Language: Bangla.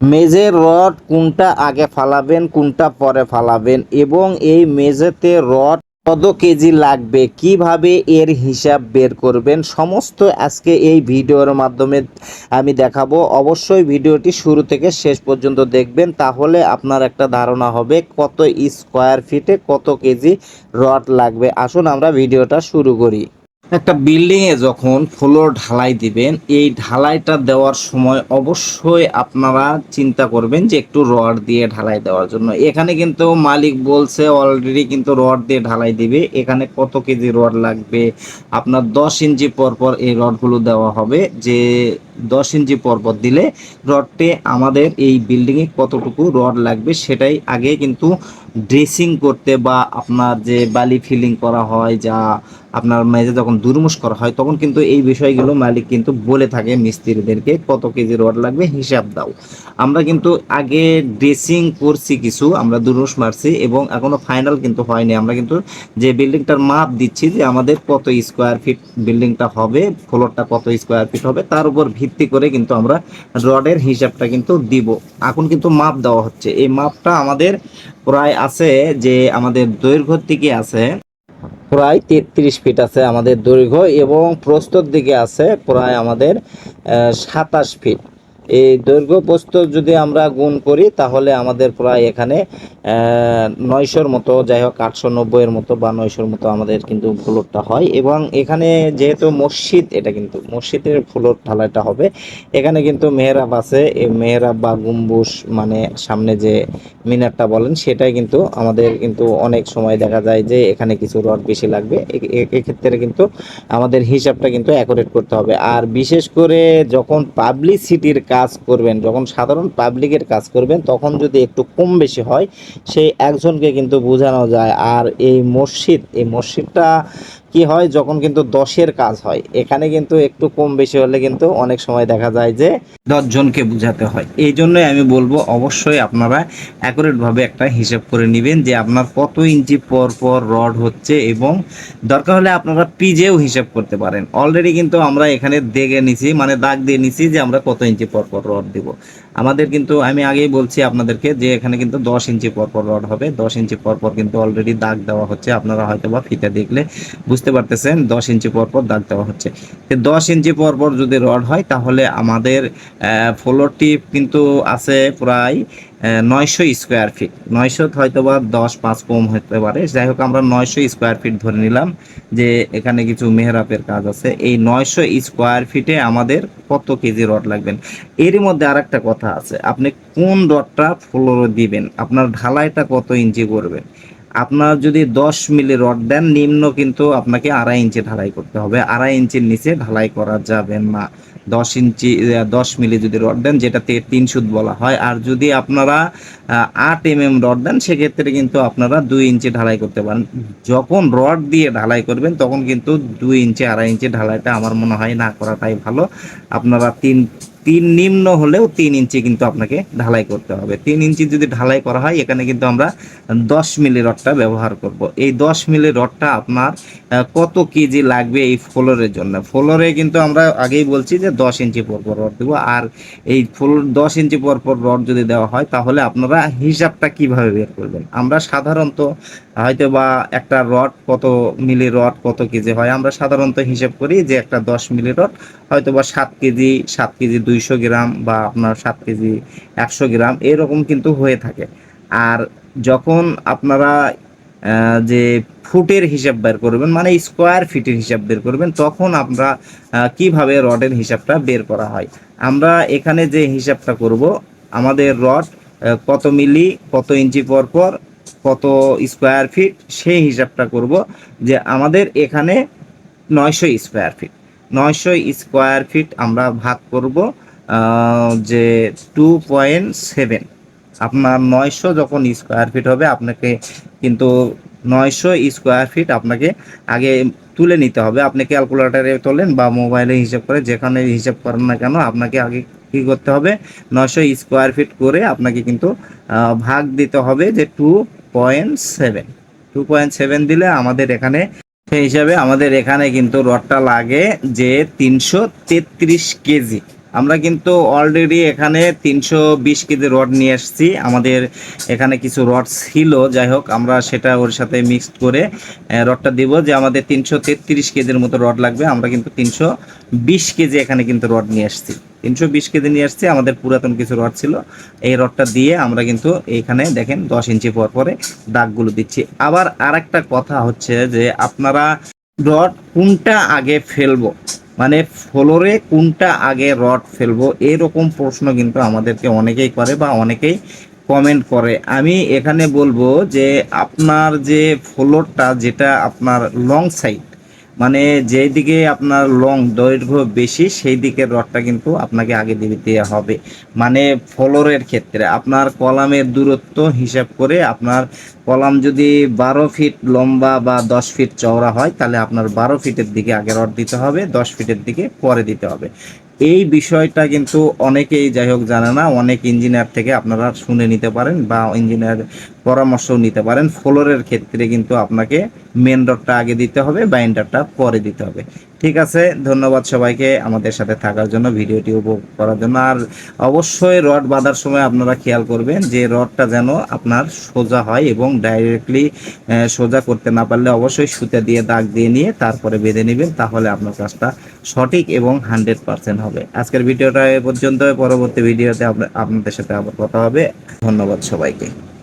মেজের রড কোনটা আগে ফালাবেন, কোনটা পরে ফালাবেন এবং এই মেজেতে রড কত কেজি লাগবে, কীভাবে এর হিসাব বের করবেন, সমস্ত আজকে এই ভিডিওর মাধ্যমে আমি দেখাবো। অবশ্যই ভিডিওটি শুরু থেকে শেষ পর্যন্ত দেখবেন, তাহলে আপনার একটা ধারণা হবে কত স্কোয়ার ফিটে কত কেজি রড লাগবে। আসুন আমরা ভিডিওটা শুরু করি। একটা বিল্ডিং এ যখন ফ্লোর ঢালাই দিবেন, এই ঢালাইটা দেওয়ার সময় অবশ্যই আপনারা চিন্তা করবেন যে একটু রড দিয়ে ঢালাই দেওয়ার জন্য। এখানে কিন্তু মালিক বলছে অলরেডি কিন্তু রড দিয়ে ঢালাই দিবে। এখানে কত কেজি রড লাগবে? আপনার দশ ইঞ্চি পর পর এই রডগুলো দেওয়া হবে। যে দশ ইঞ্চি পর পর দিলে রডটি আমাদের এই বিল্ডিংয়ে কতটুকু রড লাগবে সেটাই আগে কিন্তু ড্রেসিং করতে বা আপনার যে বালি ফিলিং করা হয়, যা আপনার মেঝে যখন দুরমুশ করা হয়, তখন কিন্তু এই বিষয়গুলো মালিক কিন্তু বলে থাকে মিস্ত্রিদেরকে, কত কেজি রড লাগবে হিসাব দাও। আমরা কিন্তু আগে ড্রেসিং করছি কিছু, আমরা দুরুস মারছি এবং এখনও ফাইনাল কিন্তু হয়নি। আমরা কিন্তু যে বিল্ডিংটার মাপ দিচ্ছি যে আমাদের কত স্কোয়ার ফিট বিল্ডিংটা হবে, ফ্লোরটা কত স্কোয়ার ফিট হবে, তার উপর ভিত্তি করে কিন্তু আমরা রডের হিসাবটা কিন্তু দিব। এখন কিন্তু মাপ দেওয়া হচ্ছে। এই মাপটা আমাদের প্রায় আছে যে আমাদের দৈর্ঘ্য থেকে আছে। প্রায় তেত্রিশ ফিট আছে আমাদের দৈর্ঘ্য এবং প্রস্তর দিকে আছে প্রায় আমাদের সাতাশ ফিট। এই দৈর্ঘ্য প্রস্থ যদি আমরা গুণ করি, তাহলে আমাদের প্রায় এখানে নয়শোর মতো, যাই হোক, আটশো নব্বইয়ের মতো বা নয়শোর মতো আমাদের কিন্তু ফ্লোরটা হয়। এবং এখানে যেহেতু মসজিদ, এটা কিন্তু মসজিদের ফ্লোর ঢালাইটা হবে। এখানে কিন্তু মেহরাব আছে। এই মেহরাব বা গুম্বুস মানে সামনে যে মিনারটা বলেন, সেটাই কিন্তু আমাদের কিন্তু অনেক সময় দেখা যায় যে এখানে কিছু রড বেশি লাগবে। এক্ষেত্রে কিন্তু আমাদের হিসাবটা কিন্তু অ্যাকুরেট করতে হবে। আর বিশেষ করে যখন পাবলিসিটির কাজ করবেন, যখন সাধারণ পাবলিকের কাজ করবেন, তখন যদি একটু কম বেশি হয়, সেই একজনকে কিন্তু বোঝানো যায়। আর এই মসজিদ, এই মসজিদটা কি হয়, যখন কিন্তু দশের কাজ হয়, এখানে কিন্তু একটু কম বেশি হলে কিন্তু অনেক সময় দেখা যায় যে দশজনকে বোঝাতে হয়। এই জন্যই আমি বলব, অবশ্যই আপনারা অ্যাকুরেট ভাবে একটা হিসাব করে নেবেন যে আপনার কত ইঞ্চি পর পর রড হচ্ছে এবং দরকার হলে আপনারা পিজেও হিসাব করতে পারেন। অলরেডি কিন্তু আমরা এখানে দেখে নিছি মানে দাগ দিয়ে নিছি যে আমরা কত ইঞ্চি পর পর রড দিব। আমাদের কিন্তু, আমি আগেই বলছি আপনাদেরকে যে এখানে কিন্তু দশ ইঞ্চি পরপর পর রড হবে। দশ ইঞ্চি পরপর পর কিন্তু অলরেডি দাগ দেওয়া হচ্ছে। আপনারা হয়তো বা ফিতে দেখলে বুঝতে পারতেছেন, দশ ইঞ্চি পরপর পর দাগ দেওয়া হচ্ছে। তো দশ ইঞ্চি পরপর পর যদি রড হয়, তাহলে আমাদের ফ্লোরটি কিন্তু আছে প্রায় নয়শো স্কোয়ার ফিট নয়শো হয়তো বা দশ পাঁচ কম হতে পারে। যাই হোক, আমরা নয়শো স্কোয়ার ফিট ধরে নিলাম যে এখানে কিছু মেহরাপের কাজ আছে। এই নয়শো স্কোয়ার ফিটে আমাদের কত কেজি রড লাগবেন এরই মধ্যে আর একটা কথা আছে। আপনি কোন রডটা ফ্লোরে দিবেন? আপনার ঢালাইটা কত ইঞ্চি করবেন আপনার যদি দশ মিলি রড দেন, নিম্ন কিন্তু আপনাকে আড়াই ইঞ্চি ঢালাই করতে হবে। আড়াই ইঞ্চির নিচে ঢালাই করা যাবে না। দশ ইঞ্চি দশ মিলি যদি রড দেন, যেটাতে তিন সুদ বলা হয়। আর যদি আপনারা আট এম এম রড দেন, সেক্ষেত্রে কিন্তু আপনারা দুই ইঞ্চি ঢালাই করতে পারেন। যখন রড দিয়ে ঢালাই করবেন, তখন কিন্তু দুই ইঞ্চি, আড়াই ইঞ্চি ঢালাইটা আমার মনে হয় না করাটাই ভালো। আপনারা তিন তিন নিম্ন হলেও তিন ইঞ্চি কিন্তু আপনাকে ঢালাই করতে হবে। তিন ইঞ্চি যদি ঢালাই করা হয়, এখানে কিন্তু আমরা দশ মিলি রডটা ব্যবহার করব। এই দশ মিলি রডটা আপনার কত কেজি লাগবে এই ফ্লোরের জন্য? ফ্লোরে কিন্তু আমরা আগেই বলছি যে দশ ইঞ্চি পর পর রড দেবো। আর এই ফুল, দশ ইঞ্চি পর পর রড যদি দেওয়া হয়, তাহলে আপনারা হিসাবটা কীভাবে বের করবেন? আমরা সাধারণত হয়তো বা একটা রড কত মিলি রড কত কেজি হয়, আমরা সাধারণত হিসাব করি যে একটা দশ মিলি রড হয়তো বা সাত কেজি সাত কেজি দুইশো গ্রাম বা আপনার সাত কেজি একশো গ্রাম এরকম কিন্তু হয়ে থাকে। আর যখন আপনারা যে ফুটের হিসাব বের করবেন মানে স্কোয়ার ফিটের হিসাব বের করবেন, তখন আমরা কীভাবে রডের হিসাবটা বের করা হয়। আমরা এখানে যে হিসাবটা করব, আমাদের রড কত মিলি, কত ইঞ্চি পর পর কত স্কোয়ার ফিট সেই হিসাবটা করব যে আমাদের এখানে নয়শো স্কোয়ার ফিট নয়শো স্কোয়ার ফিট আমরা ভাগ করব যে টু পয়েন্ট সেভেন আপনার নয়শো যখন স্কোয়ার ফিট হবে, আপনাকে কিন্তু নয়শো স্কোয়ার ফিট আপনাকে আগে তুলে নিতে হবে। আপনি ক্যালকুলেটারে তোলেন বা মোবাইলে হিসাব করে, যেখানে হিসাব করেন না কেন, আপনাকে আগে কি করতে হবে? নয়শো স্কোয়ার ফিট করে আপনাকে কিন্তু ভাগ দিতে হবে যে two point seven two point seven দিলে আমাদের এখানে সেই হিসাবে আমাদের এখানে কিন্তু রডটা লাগে যে তিনশো তেত্রিশ কেজি। আমরা কিন্তু অলরেডি এখানে তিনশো বিশ কেজি রড নিয়ে এসেছি। আমাদের এখানে কিছু রড ছিল। যাই হোক, আমরা সেটা ওর সাথে মিক্সড করে রডটা দিব যে আমাদের তিনশো তেত্রিশ কেজির মতো রড লাগবে। আমরা কিন্তু তিনশো বিশ কেজি এখানে কিন্তু রড নিয়ে এসেছি। তিনশো বিশ কেজি নিয়ে এসেছি আমাদের পুরাতন কিছু রড ছিল। এই রডটা দিয়ে আমরা কিন্তু এইখানে দেখেন দশ ইঞ্চি পর পরে দাগগুলো দিচ্ছি। আবার আরেকটা কথা হচ্ছে যে আপনারা রড কোনটা আগে ফেলব মানে ফ্লোরে কোনটা আগে রড ফেলব, এরকম প্রশ্ন কিন্তু আমাদেরকে অনেকেই করে বা অনেকেই কমেন্ট করে। আমি এখানে বলব যে আপনার যে ফ্লোরটা যেটা আপনার লং সাইড মানে যেই দিকে আপনার লং দৈর্ঘ্য বেশি, সেই দিকের রডটা কিন্তু আপনাকে আগে দিতে হবে। মানে ফ্লোরের ক্ষেত্রে আপনার কলামের দূরত্ব হিসাব করে আপনার কলাম যদি বারো ফিট লম্বা বা দশ ফিট চওড়া হয়, তাহলে আপনার বারো ফিটের দিকে আগে রড দিতে হবে, দশ ফিটের দিকে পরে দিতে হবে। এই বিষয়টা কিন্তু অনেকেই যাই হোক জানে না, অনেক ইঞ্জিনিয়ার থেকে আপনারা শুনে নিতে পারেন বা ইঞ্জিনিয়ার পরামর্শও নিতে পারেন। ফ্লোরের ক্ষেত্রে কিন্তু আপনাকে মেন রডটা আগে দিতে হবে বাইন্ডারটা পরে দিতে হবে। ঠিক আছে, ধন্যবাদ সবাইকে আমাদের সাথে থাকার জন্য, ভিডিওটি উপভোগ করার জন্য। আর অবশ্যই রড বাঁধার সময় আপনারা খেয়াল করবেন যে রডটা যেন আপনার সোজা হয় এবং ডাইরেক্টলি সোজা করতে না পারলে অবশ্যই সুতা দিয়ে দাগ দিয়ে নিয়ে তারপরে বেঁধে নেবেন, তাহলে আপনার কাজটা সঠিক এবং হান্ড্রেড পার্সেন্ট হবে। আজকের ভিডিওটা এ পর্যন্ত, পরবর্তী ভিডিওতে আপনা- আপনাদের সাথে আবার কথা হবে। ধন্যবাদ সবাইকে।